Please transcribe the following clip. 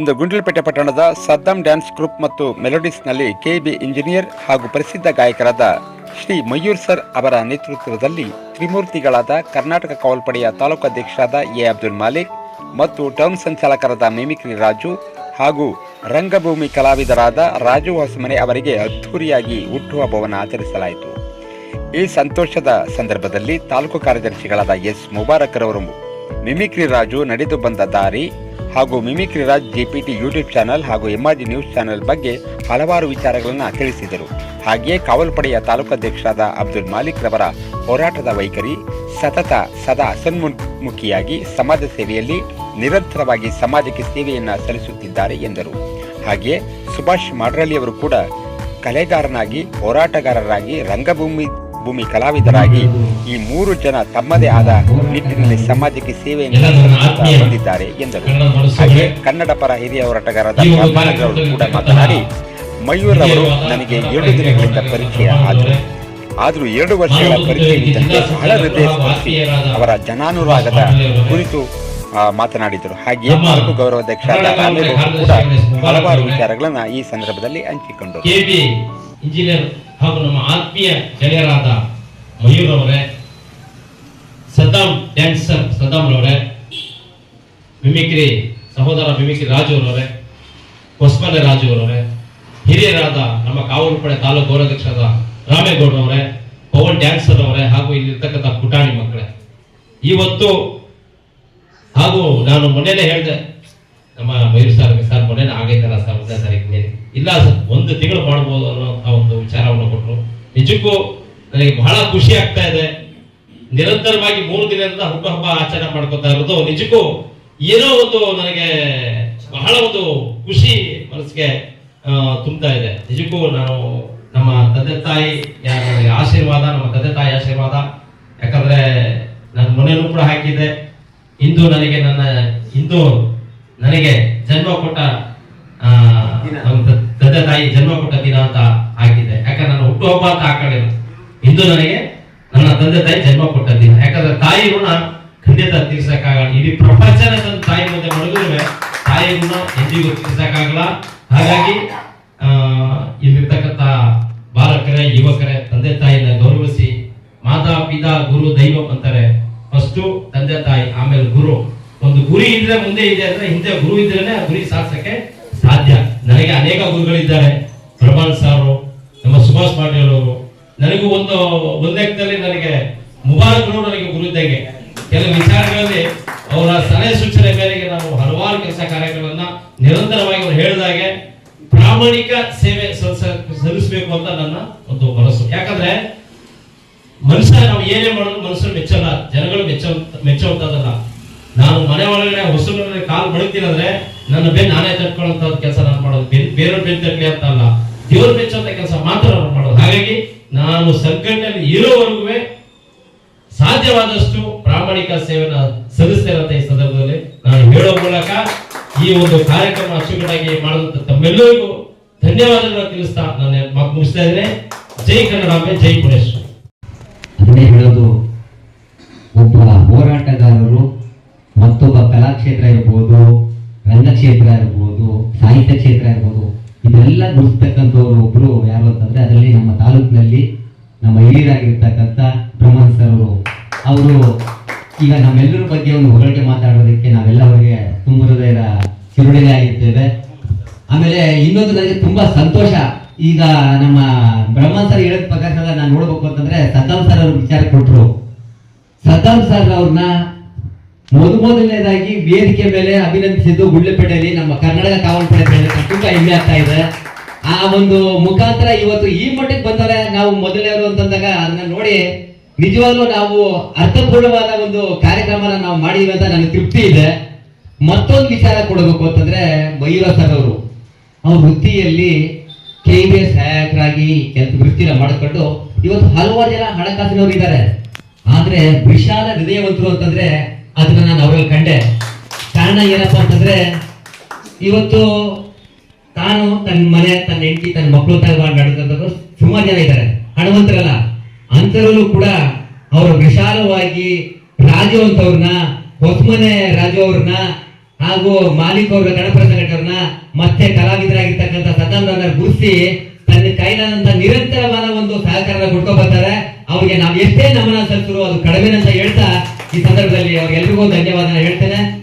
ಇಂದು ಗುಂಡ್ಲಪೇಟೆ ಪಟ್ಟಣದ Saddam dance group ಮತ್ತು ಮೆಲೋಡಿಸ್ನಲ್ಲಿ KB engineer ಹಾಗೂ ಪ್ರಸಿದ್ಧ ಗಾಯಕರಾದ ಶ್ರೀ ಮಯೂರ್ ಸರ್ ಅವರ ನೇತೃತ್ವದಲ್ಲಿ ತ್ರಿಮೂರ್ತಿಗಳಾದ ಕರ್ನಾಟಕ ಕಾವಲ್ಪಡೆಯ ತಾಲೂಕು ಅಧ್ಯಕ್ಷರಾದ ಎ ಅಬ್ದುಲ್ ಮಾಲಿಕ್ ಮತ್ತು ಟೌನ್ ಸಂಚಾಲಕರಾದ ಮಿಮಿಕ್ರಿ ರಾಜು ಹಾಗೂ ರಂಗಭೂಮಿ ಕಲಾವಿದರಾದ ರಾಜು ಹೊಸಮನೆ ಅವರಿಗೆ ಅದ್ಧೂರಿಯಾಗಿ ಹುಟ್ಟುಹಬ್ಬವನ್ನು ಆಚರಿಸಲಾಯಿತು. ಈ ಸಂತೋಷದ ಸಂದರ್ಭದಲ್ಲಿ ತಾಲೂಕು ಕಾರ್ಯದರ್ಶಿಗಳಾದ ಎಸ್ ಮುಬಾರಕ್ರವರು ಮಿಮಿಕ್ರಿ ರಾಜು ನಡೆದು ಬಂದ ದಾರಿ ಹಾಗೂ mimicry Raj GPT YouTube channel ಹಾಗೂ ಎಂಆರ್ಜಿ ನ್ಯೂಸ್ ಚಾನೆಲ್ ಬಗ್ಗೆ ಹಲವಾರು ವಿಚಾರಗಳನ್ನು ತಿಳಿಸಿದರು. ಹಾಗೆಯೇ ಕಾವಲ್ಪಡೆಯ ತಾಲೂಕಾಧ್ಯಕ್ಷರಾದ ಅಬ್ದುಲ್ ಮಾಲಿಕ್ ರವರ ಹೋರಾಟದ ವೈಖರಿ, ಸತತ ಸದಾ ಸನ್ಮುಖಿಯಾಗಿ ಸಮಾಜ ಸೇವೆಯಲ್ಲಿ ನಿರಂತರವಾಗಿ ಸಮಾಜಕ್ಕೆ ಸೇವೆಯನ್ನು ಸಲ್ಲಿಸುತ್ತಿದ್ದಾರೆ ಎಂದರು. ಹಾಗೆಯೇ ಸುಭಾಷ್ ಮಾಡ್ರಲಿಯವರು ಕೂಡ ಕಲೆಗಾರನಾಗಿ, ಹೋರಾಟಗಾರರಾಗಿ ರಂಗಭೂಮಿ ಭೂಮಿ ಕಲಾವಿದರಾಗಿ ಈ ಮೂರು ಜನ ತಮ್ಮದೇ ಆದ ನಿಟ್ಟಿನಲ್ಲಿ ಸಮಾಜಕ್ಕೆ ಸೇವೆಯನ್ನು ಹೊಂದಿದ್ದಾರೆ ಎಂದರು. ಹಾಗೆ ಕನ್ನಡ ಪರ ಹಿರಿಯ ಹೋರಾಟಗಾರರಾದ ಅವರು ಕೂಡ ಮಾತನಾಡಿ ಮಯೂರ್ ಅವರು ನನಗೆ ಎರಡು ದಿನಗಳಿಂದ ಪರಿಚಯ ಆದರು. ಆದರೂ ಎರಡು ವರ್ಷಗಳ ಪರಿಚಯವಿದ್ದಂತೆ ಬಹಳ ಹೃದಯ ಸ್ಪರ್ಶಿ ಅವರ ಜನಾನುರಾಗದ ಕುರಿತು ಮಾತನಾಡಿದರು. ಹಾಗೆಯೇ ತಾಲೂಕು ಗೌರವಾಧ್ಯಕ್ಷರಾದ ರಾಮೇಗೌಡರು ಕೂಡ ಹಲವಾರು ವಿಚಾರಗಳನ್ನು ಈ ಸಂದರ್ಭದಲ್ಲಿ ಹಂಚಿಕೊಂಡರು. ಹಾಗೂ ನಮ್ಮ ಆತ್ಮೀಯ ಗೆಳೆಯರಾದ ಮಯೂರ್ ಅವರೇ ಸದ್ದಾಂ ಡ್ಯಾನ್ಸರ್ ಸದ್ದಾಂ ಅವರೇ ಮಿಮಿಕ್ರಿ ಸಹೋದರ ಮಿಮಿಕ್ರಿ ರಾಜು ಅವರವರೇ, ಹೊಸ್ಮನೆ ರಾಜು ಅವರವರೇ, ಹಿರಿಯರಾದ ನಮ್ಮ ಕಾವಲುಪಡೆ ತಾಲೂಕು ಗೌರವಾಧ್ಯಕ್ಷರಾದ ರಾಮೇಗೌಡ ಅವರೇ, ಪವನ್ ಡ್ಯಾನ್ಸರ್ ಅವರೇ ಹಾಗೂ ಇಲ್ಲಿರ್ತಕ್ಕಂಥ ಪುಟಾಣಿ ಮಕ್ಕಳೇ. ಇವತ್ತು ಹಾಗೂ ನಾನು ಮೊನ್ನೆನೇ ಹೇಳಿದೆ ನಮ್ಮ ಮಯೂರ್ ಸರ್ ಸರ್ ಮೊನ್ನೆ ಆಗೈತಲ್ಲ ಸರ್ ಒಂದನೇ ತಾರೀಕಿಗೆ ಇಲ್ಲ ಸರ್, ಒಂದು ತಿಂಗಳು ಮಾಡ್ಬೋದು ಅನ್ನೋಂಥ ಒಂದು ವಿಚಾರವನ್ನು ಕೊಟ್ಟರು ನಿಜಕ್ಕೂ ನನಗೆ ಬಹಳ ಖುಷಿ ಆಗ್ತಾ ಇದೆ. ನಿರಂತರವಾಗಿ ಮೂರು ದಿನದಿಂದ ಹುಟ್ಟುಹಬ್ಬ ಆಚರಣೆ ಮಾಡ್ಕೊತಾ ಇರೋದು. ನಿಜಕ್ಕೂ ಏನೋ ಒಂದು ನನಗೆ ಬಹಳ ಒಂದು ಖುಷಿ ಮನಸ್ಸಿಗೆ ತುಂಬ್ತಾ ಇದೆ. ನಿಜಕ್ಕೂ ನಾನು ನಮ್ಮ ತಂದೆ ತಾಯಿ ನನಗೆ ಆಶೀರ್ವಾದ, ನಮ್ಮ ತಂದೆ ತಾಯಿ ಆಶೀರ್ವಾದ. ಯಾಕಂದ್ರೆ ನಾನು ಮನೆಯಲ್ಲೂ ಕೂಡ ಹಾಕಿದ್ದೆ. ಇಂದು ನನಗೆ ನನ್ನ, ಇಂದು ನನಗೆ ಜನ್ಮ ಕೊಟ್ಟ ತಂದೆ ತಾಯಿ ಜನ್ಮ ಕೊಟ್ಟ ದಿನ ಅಂತ ಹಾಕಿದ್ದೆ ಯಾಕಂದ್ರೆ ನಾನು ಹುಟ್ಟುಹಬ್ಬ ಅಂತ ಹಾಕೊಂಡಿಲ್ಲ ಇಂದು ನನಗೆ ನನ್ನ ತಂದೆ ತಾಯಿ ಜನ್ಮ ಕೊಟ್ಟ ದಿನ. ಯಾಕಂದ್ರೆ ತಾಯಿ ಋಣ ಖಂಡಿತ ತೀರ್ಸಕ್ಕಾಗಲ್ಲ. ಇಡೀ ಪ್ರಪಂಚನ ನನ್ನ ತಾಯಿ ಮುಂದೆ ಮಡಗಿದ್ರೆ ತಾಯಿ ಋಣ ಎಂದಿಗೂ ತೀರ್ಸಕ್ಕಾಗಲ್ಲ. ಹಾಗಾಗಿ ಇಲ್ಲಿರ್ತಕ್ಕಂಥ ಬಾಲಕರೇ ಯುವಕರೇ ತಂದೆ ತಾಯಿನ ಗೌರವಿಸಿ ಮಾತಾ ಪಿತಾ ಗುರು ದೈವ ಅಂತಾರೆ. ಫಸ್ಟು ತಂದೆ ತಾಯಿ ಆಮೇಲೆ ಗುರು. ಒಂದು ಗುರಿ ಇದ್ರೆ ಮುಂದೆ ಇದೆ ಅಂದ್ರೆ ಹಿಂದೆ ಗುರು ಇದ್ರೇನೆ ಆ ಗುರಿ ಸಾಧಿಸಕ್ಕೆ ಸಾಧ್ಯ. ನನಗೆ ಅನೇಕ ಗುರುಗಳಿದ್ದಾರೆ. ಪ್ರಭಾನ್ ಸಾರು, ನಮ್ಮ ಸುಭಾಷ್ ಪಾಟೀಲ್ ಅವರು. ನನಗೂ ಒಂದು ಒಂದು ಲೆಕ್ಕದಲ್ಲಿ ನನಗೆ ಮುಬಾರಕ್ರು ನನಗೆ ಗುರು ಇದ್ದಂಗೆ. ಕೆಲವು ವಿಚಾರಗಳಲ್ಲಿ ಅವರ ಸಲಹೆ ಸೂಚನೆ ಮೇರೆಗೆ ನಾವು ಹಲವಾರು ಕೆಲಸ ಕಾರ್ಯಗಳನ್ನ ನಿರಂತರವಾಗಿ ಅವರು ಹೇಳಿದಾಗೆ ಪ್ರಾಮಾಣಿಕ ಸೇವೆ ಸಲ್ಲಿಸ- ಸಲ್ಲಿಸಬೇಕು ಅಂತ ನನ್ನ ಒಂದು ಮನಸ್ಸು. ಯಾಕಂದ್ರೆ ಮನುಷ್ಯ ನಾವು ಏನೇ ಮಾಡಿದ್ರು ಮನುಷ್ಯರು ಮೆಚ್ಚಲ್ಲ. ಜನಗಳು ಮೆಚ್ಚ ಮೆಚ್ಚುವಂತದಲ್ಲ ನಾನು ಮನೆ ಒಳಗಡೆ ಹೊಸಲೇ ಕಾಲು ಬಳುತ್ತೀನಿ ಅಂದ್ರೆ ನನ್ನ ಬೆನ್ ನಾನೇ ತಟ್ಕೊಳ್ಳುವಂತ ಕೆಲಸ ನಾನು ಮಾಡೋದು. ಬೇರೆಯವ್ರ ಬೆನ್ ತಟ್ಲಿ ಅಂತ ಅಲ್ಲ. ದೇವ್ರ ಮೆಚ್ಚುವಂತ ಕೆಲಸ ಮಾತ್ರ ನಾನು ಮಾಡೋದು. ಹಾಗಾಗಿ ನಾನು ಸಂಘಟನೆಯಲ್ಲಿ ಇರೋವರೆಗೂ ಸಾಧ್ಯವಾದಷ್ಟು ಪ್ರಾಮಾಣಿಕ ಸೇವೆನ ಸಲ್ಲಿಸ್ತೇನೆ ಈ ಸಂದರ್ಭದಲ್ಲಿ ನಾನು ಹೇಳೋ ಮೂಲಕ ಈ ಒಂದು ಕಾರ್ಯಕ್ರಮ ಅಚ್ಚುಕಟ್ಟಾಗಿ ಮಾಡಿದಂತ ತಮ್ಮೆಲ್ಲರಿಗೂ ಧನ್ಯವಾದಗಳನ್ನು ತಿಳಿಸ್ತಾ ನಾನು ಮುಗಿಸ್ತಾ ಇದ್ದೇನೆ. ಜೈ ಕನ್ನಡಾಂಬೆ, ಜೈ ಪುರೇಶ್ ಹೇಳೋದು ಒಬ್ಬ ಹೋರಾಟಗಾರರು ಮತ್ತೊಬ್ಬ ಕಲಾಕ್ಷೇತ್ರ ಇರ್ಬೋದು, ರಂಗಕ್ಷೇತ್ರ ಇರ್ಬೋದು, ಸಾಹಿತ್ಯ ಕ್ಷೇತ್ರ ಇರ್ಬೋದು, ಇದೆಲ್ಲ ಗುರುಸ್ತಕ್ಕಂಥವ್ರು ಒಬ್ರು ಯಾರು ಅಂತಂದ್ರೆ ಅದರಲ್ಲಿ ನಮ್ಮ ತಾಲೂಕಿನಲ್ಲಿ ನಮ್ಮ ಹಿರಿಯರಾಗಿರ್ತಕ್ಕಂಥ ಬ್ರಹ್ಮನ್ ಸರ್ ಅವರು. ಅವರು ಈಗ ನಮ್ಮೆಲ್ಲರ ಬಗ್ಗೆ ಒಂದು ಹೊರಟೆ ಮಾತಾಡೋದಕ್ಕೆ ನಾವೆಲ್ಲ ಅವರಿಗೆ ತುಂಬ ಹೃದಯದ ಚಿರುಣಿಗಾಗಿರ್ತೇವೆ ಆಮೇಲೆ ಇನ್ನೊಂದು ನನಗೆ ತುಂಬಾ ಸಂತೋಷ. ಈಗ ನಮ್ಮ ಬ್ರಹ್ಮನ್ ಸರ್ ಹೇಳಿದ ಪ್ರಕಾರ ನಾನು ನೋಡ್ಬೇಕು ಅಂತಂದ್ರೆ ಸದ್ದಾಂ ಸರ್ ಅವ್ರ ವಿಚಾರ ಕೊಟ್ರು. ಸದ್ದಾಂ ಸರ್ ಅವ್ರನ್ನ ಮೊದ ಮೊದಲನೇದಾಗಿ ವೇದಿಕೆ ಮೇಲೆ ಅಭಿನಂದಿಸಿದ್ದು ಗುಳ್ಳೆಪೇಟೆಯಲ್ಲಿ ನಮ್ಮ ಕರ್ನಾಟಕ ಕಾವಲ್ಪಡೆ ಮೇಲೆ ತುಂಬಾ ಹೆಮ್ಮೆ ಆಗ್ತಾ ಇದೆ. ಆ ಒಂದು ಮುಖಾಂತರ ಇವತ್ತು ಈ ಮಟ್ಟಕ್ಕೆ ಬಂದರೆ ನಾವು ಮೊದಲನೇವರು ಅಂತಂದಾಗ ಅದನ್ನ ನೋಡಿ ನಿಜವಾಗ್ಲೂ ನಾವು ಅರ್ಥಪೂರ್ಣವಾದ ಒಂದು ಕಾರ್ಯಕ್ರಮನ ನಾವು ಮಾಡಿದೀವಿ ಅಂತ ನನಗೆ ತೃಪ್ತಿ ಇದೆ. ಮತ್ತೊಂದು ವಿಚಾರ ಕೊಡಬೇಕು ಅಂತಂದ್ರೆ ಮಯೂರ ಸರ್ ಅವರು. ಅವ್ರ ವೃತ್ತಿಯಲ್ಲಿ ಕೆ ಬಿ ಎಸ್ ಸಹಾಯಕರಾಗಿ ಕೆಲಸ ವೃತ್ತಿನ ಮಾಡಿಕೊಂಡು ಇವತ್ತು ಹಲವಾರು ಜನ ಹಣಕಾಸಿನವರು ಇದ್ದಾರೆ. ಆದ್ರೆ ವಿಶಾಲ ಹೃದಯವಂತರು ಅಂತಂದ್ರೆ ಅದನ್ನ ನಾನು ಅವರಲ್ಲಿ ಕಂಡೆ. ಕಾರಣ ಏನಪ್ಪ ಅಂತಂದ್ರೆ, ಇವತ್ತು ತಾನು ತನ್ನ ಮನೆ, ತನ್ನ ಹೆಂಡತಿ, ತನ್ನ ಮಕ್ಕಳು ತಗೊಂಡು ನಡೆದಂತವ್ರು ಸುಮಾರು ಜನ ಇದ್ದಾರೆ ಹಣವಂತರಲ್ಲ ಅಂತರಲ್ಲೂ ಕೂಡ ಅವರು ವಿಶಾಲವಾಗಿ ರಾಜು ಅಂತವ್ರನ್ನ ಹೊಸಮನೆ ರಾಜು ಅವ್ರನ್ನ ಹಾಗೂ ಮಾಲೀಕ ಅವ್ರ ಗಣಪರ ಮತ್ತೆ ಕಲಾವಿದರಾಗಿರ್ತಕ್ಕಂಥ ಗುರ್ಸಿ ಗುರುಸಿ ತನ್ನ ಕೈಲಾದಂತ ನಿರಂತರವಾದ ಒಂದು ಸಹಕಾರ ಕೊಡ್ಕೊ ಬರ್ತಾರೆ. ಅವ್ರಿಗೆ ನಾವು ಎಷ್ಟೇ ನಮನ ಸಲ್ಲಿಸಿದ್ರು ಅದು ಕಡಿಮೆ ಅಂತ ಹೇಳ್ತಾ ಈ ಸಂದರ್ಭದಲ್ಲಿ ಅವ್ರಿಗೆಲ್ರಿಗೂ ಧನ್ಯವಾದ ಹೇಳ್ತೇನೆ.